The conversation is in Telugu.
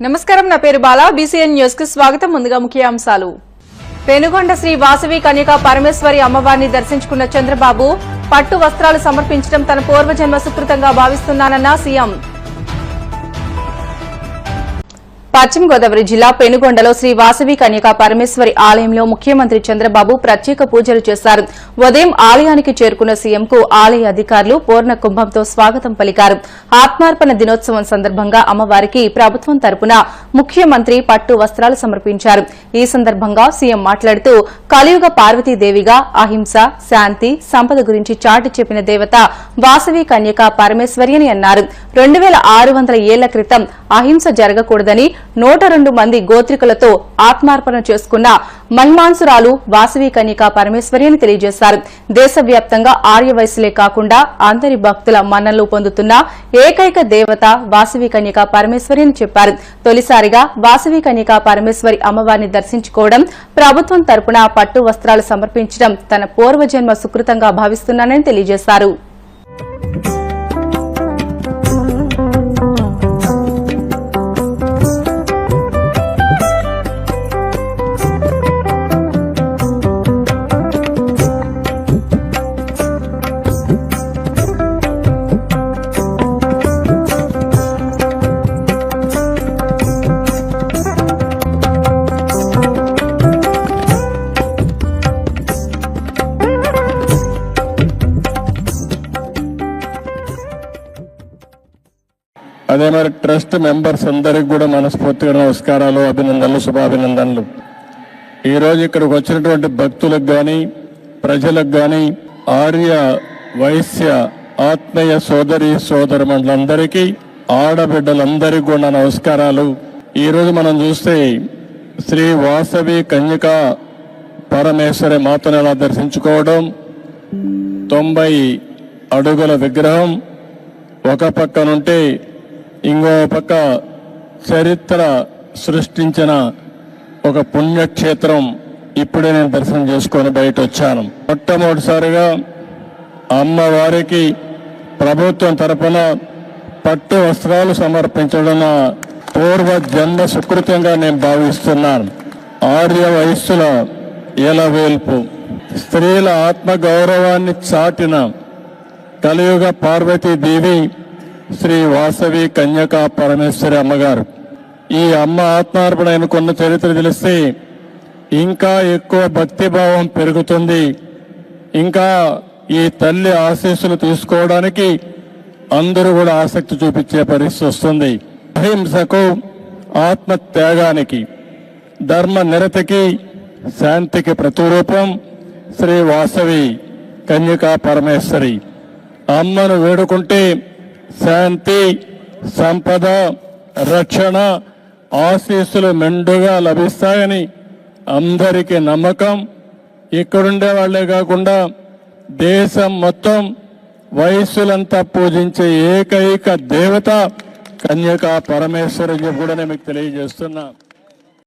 నమస్కారం నా పేరు బాల. బీసీఎన్ న్యూస్కు స్వాగతం. ముందుగా ముఖ్యాంశాలు. పెనుగొండ శ్రీ వాసవి కన్యక పరమేశ్వరి అమ్మవారిని దర్శించుకున్న చంద్రబాబు పట్టు వస్త్రాలు సమర్పించడం తన పూర్వజన్మ సుకృతంగా భావిస్తున్నానన్న సీఎం. పశ్చిమ గోదావరి జిల్లా పెనుగొండలో శ్రీ వాసవి కన్యకా పరమేశ్వరి ఆలయంలో ముఖ్యమంత్రి చంద్రబాబు ప్రత్యేక పూజలు చేశారు. ఉదయం ఆలయానికి చేరుకున్న సీఎంకు ఆలయ అధికారులు పూర్ణ కుంభంతో స్వాగతం పలికారు. ఆత్మార్పణ దినోత్సవం సందర్భంగా అమ్మవారికి ప్రభుత్వం తరపున ముఖ్యమంత్రి పట్టు వస్త్రాలు సమర్పించారు. ఈ సందర్భంగా సీఎం మాట్లాడుతూ కలియుగ పార్వతీదేవిగా అహింస శాంతి సంపద గురించి చాటి చెప్పిన దేవత వాసవి కన్యక పరమేశ్వరి అని అన్నారు. రెండు వేల ఆరు వందల ఏళ్ళ క్రితం అహింస జరగకూడదని నూట రెండు మంది గోత్రికులతో ఆత్మార్పణ చేసుకున్న మన్మాన్సురాలు వాసవి కనికా పరమేశ్వరి అని తెలియజేశారు. దేశవ్యాప్తంగా ఆర్యవయసులే కాకుండా అందరి భక్తుల మన్ననలు పొందుతున్న ఏకైక దేవత వాసవి కనికా పరమేశ్వరి అని చెప్పారు. తొలిసారిగా వాసవి కనికా పరమేశ్వరి అమ్మవారిని దర్శించుకోవడం ప్రభుత్వం తరపున పట్టు వస్త్రాలు సమర్పించడం తన పూర్వజన్మ సుకృతంగా భావిస్తున్నానని తెలియజేశారు. అదే మరి ట్రస్ట్ మెంబర్స్ అందరికి కూడా మనస్ఫూర్తిగా నమస్కారాలు అభినందనలు శుభాభినందనలు. ఈరోజు ఇక్కడికి వచ్చినటువంటి భక్తులకు కానీ ప్రజలకు కానీ ఆర్య వైశ్య ఆత్మీయ సోదరి సోదరుమండలందరికీ ఆడబిడ్డలందరికీ కూడా నమస్కారాలు. ఈరోజు మనం చూస్తే శ్రీ వాసవి కన్యక పరమేశ్వరి మాతను ఎలా దర్శించుకోవడం తొంభై అడుగుల విగ్రహం ఒక పక్కనుంటే ఇంకో పక్క చరిత్ర సృష్టించిన ఒక పుణ్యక్షేత్రం ఇప్పుడే నేను దర్శనం చేసుకొని బయట వచ్చాను. మొట్టమొదటిసారిగా అమ్మవారికి ప్రభుత్వం తరపున పట్టు వస్త్రాలు సమర్పించడం పూర్వ జన్మ సుకృతంగా నేను భావిస్తున్నాను. ఆర్య వయస్సుల ఎలవేల్పు. స్త్రీల ఆత్మ గౌరవాన్ని చాటిన కలియుగ పార్వతీదేవి శ్రీ వాసవి కన్యకా పరమేశ్వరి అమ్మగారు. ఈ అమ్మ ఆత్మార్పణ కొన్న చరిత్ర తెలిస్తే ఇంకా ఎక్కువ భక్తిభావం పెరుగుతుంది. ఇంకా ఈ తల్లి ఆశీస్సులు తీసుకోవడానికి అందరూ కూడా ఆసక్తి చూపించే పరిస్థితి వస్తుంది. అహింసకు ఆత్మ త్యాగానికి ధర్మ నిరతికి శాంతికి ప్రతిరూపం శ్రీ వాసవి కన్యకా పరమేశ్వరి. అమ్మను వేడుకుంటే శాంతి సంపద రక్షణ ఆశీస్సులు మెండుగా లభిస్తాయని అందరికీ నమ్మకం. ఇక్కడుండే వాళ్ళే కాకుండా దేశం మొత్తం వయస్సులంతా పూజించే ఏకైక దేవత కన్యక పరమేశ్వరి కూడా నేను మీకు తెలియజేస్తున్నా.